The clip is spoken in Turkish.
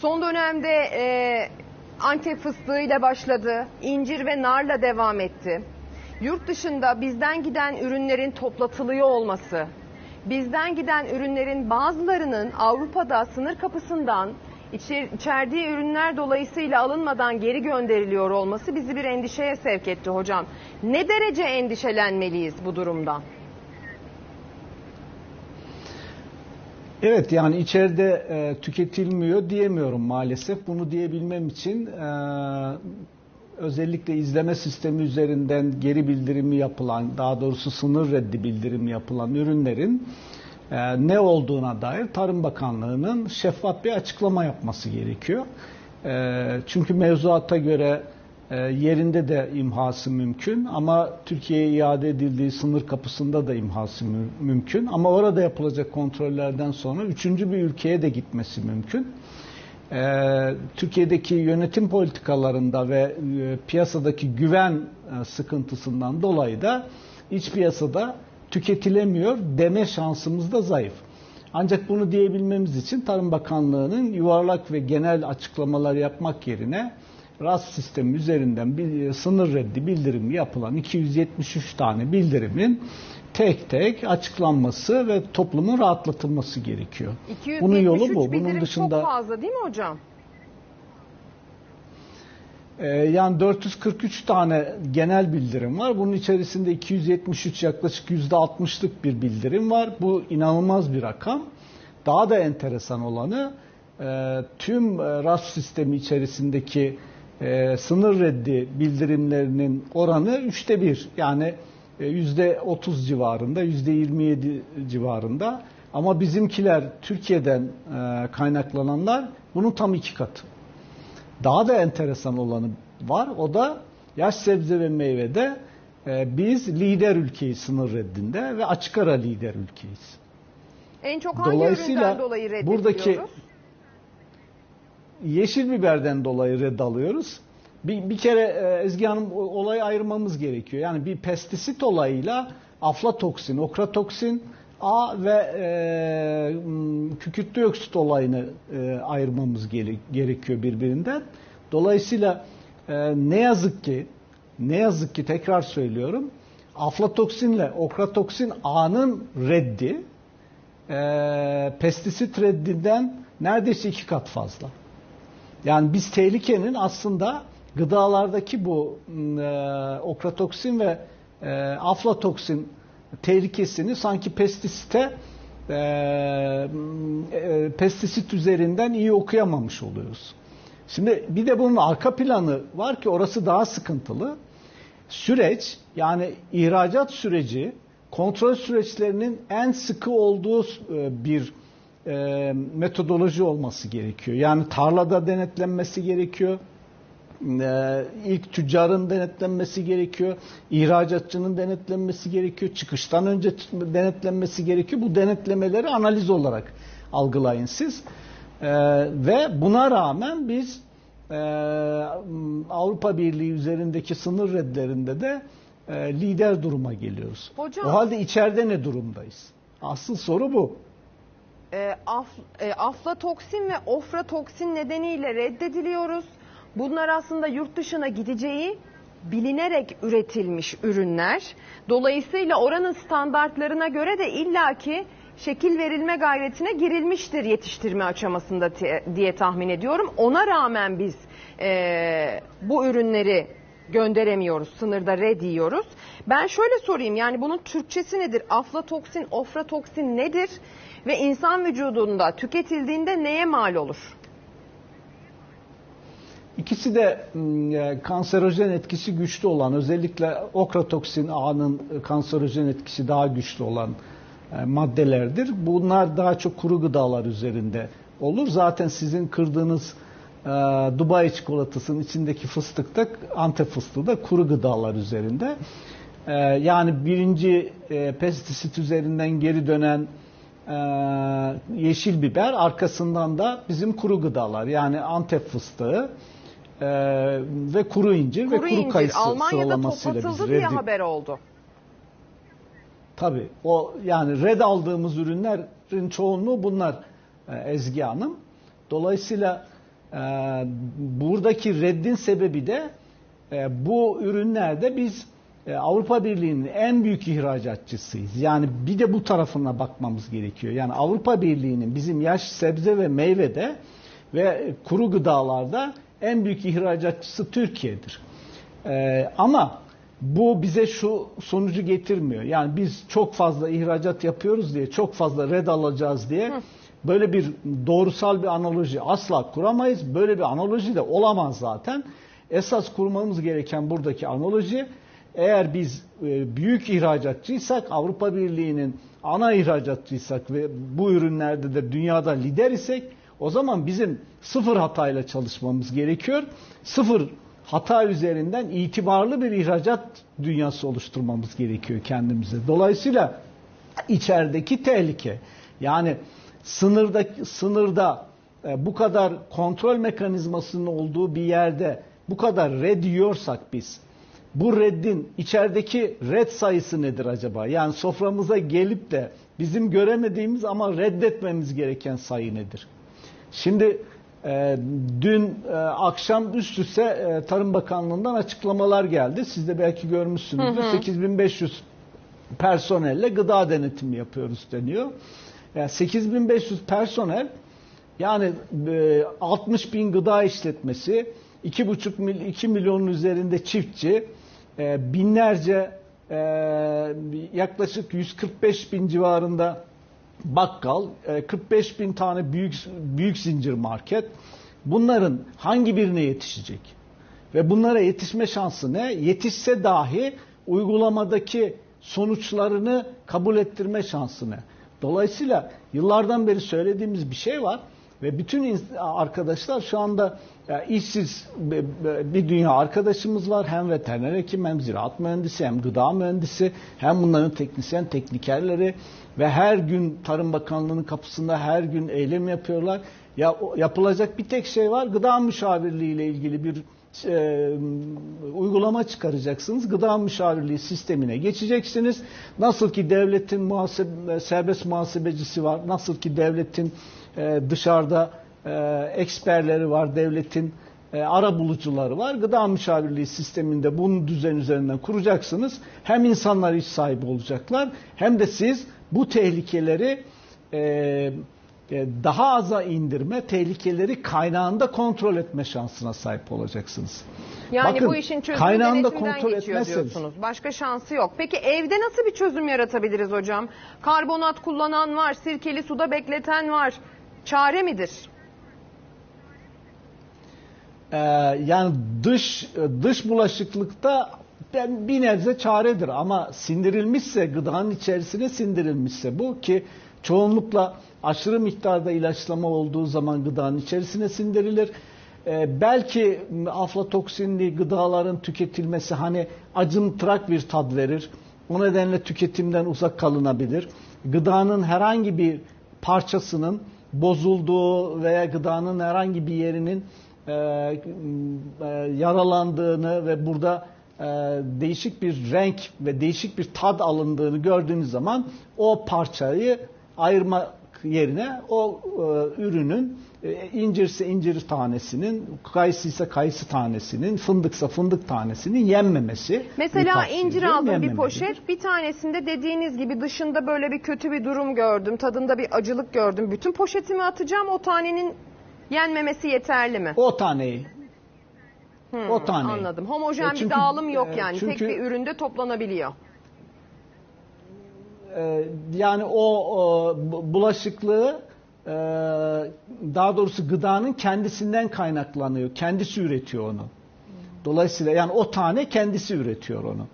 Son dönemde e, Antep fıstığıyla başladı, incir ve narla devam etti. Yurt dışında bizden giden ürünlerin toplatılıyor olması, bizden giden ürünlerin bazılarının Avrupa'da sınır kapısından içer, içerdiği ürünler dolayısıyla alınmadan geri gönderiliyor olması bizi bir endişeye sevk etti hocam. Ne derece endişelenmeliyiz bu durumdan? Evet yani içeride e, tüketilmiyor diyemiyorum maalesef. Bunu diyebilmem için e, özellikle izleme sistemi üzerinden geri bildirimi yapılan, daha doğrusu sınır reddi bildirimi yapılan ürünlerin e, ne olduğuna dair Tarım Bakanlığı'nın şeffaf bir açıklama yapması gerekiyor. E, çünkü mevzuata göre yerinde de imhası mümkün ama Türkiye'ye iade edildiği sınır kapısında da imhası mü- mümkün. Ama orada yapılacak kontrollerden sonra üçüncü bir ülkeye de gitmesi mümkün. E, Türkiye'deki yönetim politikalarında ve e, piyasadaki güven e, sıkıntısından dolayı da iç piyasada tüketilemiyor deme şansımız da zayıf. Ancak bunu diyebilmemiz için Tarım Bakanlığı'nın yuvarlak ve genel açıklamalar yapmak yerine RAS sistemi üzerinden bir sınır reddi bildirimi yapılan 273 tane bildirimin tek tek açıklanması ve toplumun rahatlatılması gerekiyor. 273 Bunun yolu bu. Bunun dışında çok fazla değil mi hocam? Ee, yani 443 tane genel bildirim var. Bunun içerisinde 273 yaklaşık %60'lık bir bildirim var. Bu inanılmaz bir rakam. Daha da enteresan olanı e, tüm e, RAS sistemi içerisindeki e, sınır reddi bildirimlerinin oranı üçte bir. Yani e, yüzde 30 civarında, yüzde 27 civarında. Ama bizimkiler Türkiye'den e, kaynaklananlar bunun tam iki katı. Daha da enteresan olanı var. O da yaş sebze ve meyvede e, biz lider ülkeyiz sınır reddinde ve açık ara lider ülkeyiz. En çok hangi Dolayısıyla üründen dolayı reddediliyoruz? buradaki yeşil biberden dolayı red alıyoruz. Bir, bir kere e, Ezgi Hanım olayı ayırmamız gerekiyor. Yani bir pestisit olayıyla aflatoksin, okratoksin A ve e, kükürt dioksit olayını e, ayırmamız gere- gerekiyor birbirinden. Dolayısıyla e, ne yazık ki ne yazık ki tekrar söylüyorum aflatoksinle okratoksin A'nın reddi e, pestisit reddinden neredeyse iki kat fazla. Yani biz tehlikenin aslında gıdalardaki bu e, okratoksin ve e, aflatoksin tehlikesini sanki pestisite e, e, pestisit üzerinden iyi okuyamamış oluyoruz. Şimdi bir de bunun arka planı var ki orası daha sıkıntılı. Süreç yani ihracat süreci kontrol süreçlerinin en sıkı olduğu bir e, metodoloji olması gerekiyor. Yani tarlada denetlenmesi gerekiyor. E, ilk tüccarın denetlenmesi gerekiyor. İhracatçının denetlenmesi gerekiyor. Çıkıştan önce denetlenmesi gerekiyor. Bu denetlemeleri analiz olarak algılayın siz. E, ve buna rağmen biz e, Avrupa Birliği üzerindeki sınır redlerinde de e, lider duruma geliyoruz. Hocam- O halde içeride ne durumdayız? Asıl soru bu. E, af, e, aflatoksin ve ofratoksin nedeniyle reddediliyoruz. Bunlar aslında yurt dışına gideceği bilinerek üretilmiş ürünler. Dolayısıyla oranın standartlarına göre de illaki şekil verilme gayretine girilmiştir yetiştirme aşamasında diye tahmin ediyorum. Ona rağmen biz e, bu ürünleri gönderemiyoruz. Sınırda red yiyoruz. Ben şöyle sorayım yani bunun Türkçesi nedir? Aflatoksin, ofratoksin nedir? Ve insan vücudunda tüketildiğinde neye mal olur? İkisi de e, kanserojen etkisi güçlü olan, özellikle okratoksin A'nın kanserojen etkisi daha güçlü olan e, maddelerdir. Bunlar daha çok kuru gıdalar üzerinde olur. Zaten sizin kırdığınız e, Dubai çikolatasının içindeki fıstık da Antep fıstığı da kuru gıdalar üzerinde. E, yani birinci e, pestisit üzerinden geri dönen e, yeşil biber arkasından da bizim kuru gıdalar yani Antep fıstığı e, ve kuru incir ve Kuru kuru incir kayısı Almanya'da toplatıldı diye haber oldu. Tabii o yani red aldığımız ürünlerin çoğunluğu bunlar e, Ezgi Hanım. Dolayısıyla E, buradaki reddin sebebi de e, bu ürünlerde biz Avrupa Birliği'nin en büyük ihracatçısıyız. Yani bir de bu tarafına bakmamız gerekiyor. Yani Avrupa Birliği'nin bizim yaş sebze ve meyvede ve kuru gıdalarda en büyük ihracatçısı Türkiye'dir. E, ama bu bize şu sonucu getirmiyor. Yani biz çok fazla ihracat yapıyoruz diye, çok fazla red alacağız diye böyle bir doğrusal bir analoji asla kuramayız. Böyle bir analoji de olamaz zaten. Esas kurmamız gereken buradaki analoji eğer biz e, büyük ihracatçıysak, Avrupa Birliği'nin ana ihracatçıysak ve bu ürünlerde de dünyada lider isek o zaman bizim sıfır hatayla çalışmamız gerekiyor. Sıfır hata üzerinden itibarlı bir ihracat dünyası oluşturmamız gerekiyor kendimize. Dolayısıyla içerideki tehlike yani sınırda sınırda e, bu kadar kontrol mekanizmasının olduğu bir yerde bu kadar red yiyorsak biz bu reddin içerideki red sayısı nedir acaba? Yani soframıza gelip de bizim göremediğimiz ama reddetmemiz gereken sayı nedir? Şimdi e, dün e, akşam üst üste e, Tarım Bakanlığı'ndan açıklamalar geldi. Siz de belki görmüşsünüzdür. 8500 personelle gıda denetimi yapıyoruz deniyor. Yani 8500 personel yani e, 60 bin gıda işletmesi, 2,5 mil, 2 milyonun üzerinde çiftçi, e, binlerce e, yaklaşık 145 bin civarında bakkal, e, 45 bin tane büyük büyük zincir market. Bunların hangi birine yetişecek? Ve bunlara yetişme şansı ne? Yetişse dahi uygulamadaki sonuçlarını kabul ettirme şansı ne? Dolayısıyla yıllardan beri söylediğimiz bir şey var ve bütün arkadaşlar şu anda ya, işsiz bir- dünya arkadaşımız var. Hem veteriner hekim hem ziraat mühendisi hem gıda mühendisi hem bunların teknisyen teknikerleri ve her gün Tarım Bakanlığı'nın kapısında her gün eylem yapıyorlar. Ya yapılacak bir tek şey var. Gıda müşavirliği ile ilgili bir e, uygulama çıkaracaksınız. Gıda müşavirliği sistemine geçeceksiniz. Nasıl ki devletin muhasebe, serbest muhasebecisi var. Nasıl ki devletin e, dışarıda e, eksperleri var. Devletin e, ara bulucuları var. Gıda müşavirliği sisteminde bunun düzen üzerinden kuracaksınız. Hem insanlar iş sahibi olacaklar hem de siz bu tehlikeleri e, e, daha aza indirme, tehlikeleri kaynağında kontrol etme şansına sahip olacaksınız. Yani Bakın, bu işin çözümü kaynağında kontrol geçiyor diyorsunuz. Başka şansı yok. Peki evde nasıl bir çözüm yaratabiliriz hocam? Karbonat kullanan var, sirkeli suda bekleten var. Çare midir? Ee, yani dış dış bulaşıklıkta ben bir nebze çaredir ama sindirilmişse gıdanın içerisine sindirilmişse bu ki çoğunlukla aşırı miktarda ilaçlama olduğu zaman gıdanın içerisine sindirilir. Ee, belki aflatoksinli gıdaların tüketilmesi hani acımtırak bir tad verir. O nedenle tüketimden uzak kalınabilir. Gıdanın herhangi bir parçasının bozulduğu veya gıdanın herhangi bir yerinin e, e, yaralandığını ve burada e, değişik bir renk ve değişik bir tad alındığını gördüğünüz zaman o parçayı ayırmak yerine o e, ürünün e, incirse incir tanesinin, kayısıysa kayısı tanesinin, fındıksa fındık tanesinin yenmemesi. Mesela incir aldım bir poşet. Bir tanesinde dediğiniz gibi dışında böyle bir kötü bir durum gördüm. Tadında bir acılık gördüm. Bütün poşetimi atacağım. O tanenin yenmemesi yeterli mi? O taneyi Hmm, o taneyi. Anladım. Homojen E, çünkü- bir dağılım yok e, yani. çünkü- Tek bir üründe toplanabiliyor. Ee, yani o, o bu- bulaşıklığı e, daha doğrusu gıdanın kendisinden kaynaklanıyor. Kendisi üretiyor onu. Dolayısıyla yani o tane kendisi üretiyor onu.